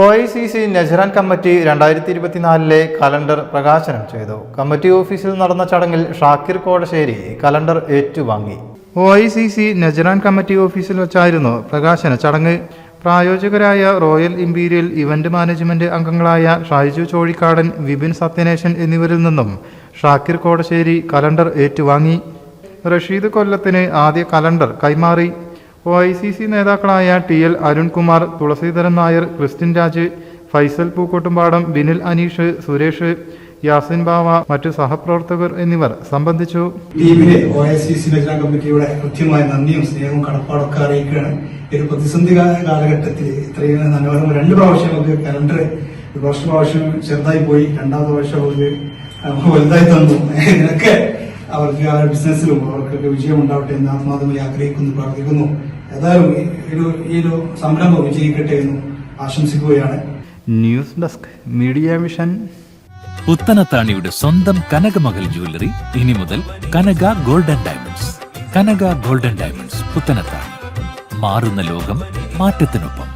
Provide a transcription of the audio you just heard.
O I C C Najran committee രണ്ടായിരത്തി ഇരുപത്തിനാലിലെ calendar പ്രകാശനം ചെയ്തു. കമ്മിറ്റി ഓഫീസിൽ നടന്ന ചടങ്ങിൽ ഷാക്കിർ കോടശ്ശേരി കലണ്ടർ ഏറ്റുവാങ്ങി. O I C C Najran committee ഓഫീസിൽ വെച്ചായിരുന്നു പ്രകാശന ചടങ്ങ്. പ്രായോജകരായ റോയൽ ഇമ്പീരിയൽ ഇവന്റ് മാനേജ്മെന്റ് അംഗങ്ങളായ ഷൈജു ചോഴിക്കാടൻ വിപിൻ സത്യനേശൻ എന്നിവരിൽ നിന്നും ഷാക്കിർ കോടശ്ശേരി കലണ്ടർ ഏറ്റുവാങ്ങി. റഷീദ് കൊല്ലത്തിന് ആദ്യ കലണ്ടർ കൈമാറി. ഒ ഐ സി സി നേതാക്കളായ T L Arunkumar Thulaseedharan Nair Christian Raj Faisal Pookkottumpadam Binil Aneesh Suresh Yasin Bava മറ്റു സഹപ്രവർത്തകർ എന്നിവർ സംബന്ധിച്ചു. ടീമിന് ഒ ഐ സി സി രചനാ കമ്മിറ്റിയുടെ കൃത്യമായ നന്ദിയും സ്നേഹവും കടപ്പാടൊക്കെ അറിയിക്കുകയാണ്. ഒരു പ്രതിസന്ധി കാലഘട്ടത്തിൽ ഇത്രയും നല്ല രണ്ട് പ്രാവശ്യം നമുക്ക് കലണ്ടർ വർഷം പ്രാവശ്യം ചെറുതായി പോയി. രണ്ടാമത്തെ പ്രാവശ്യം നമുക്ക് വലുതായി തന്നു. അവർക്ക് ആ ബിസിനസ്സിലും അവർക്കൊക്കെ വിജയമുണ്ടാവട്ടെ എന്ന് ആത്മാർത്ഥമായി ആഗ്രഹിക്കുന്നു പ്രാർത്ഥിക്കുന്നു. ഏതായാലും ഈ ഒരു ഈ ഒരു സംരംഭം വിജയിക്കട്ടെ എന്ന് ആശംസിക്കുകയാണ്. News desk media mission. പുത്തനത്താണിയുടെ സ്വന്തം കനകമകൽ ജ്വല്ലറി ഇനി മുതൽ Kanaka golden diamonds. Kanaka golden diamonds Puthanathani. മാറുന്ന ലോകം മാറ്റത്തിനൊപ്പം.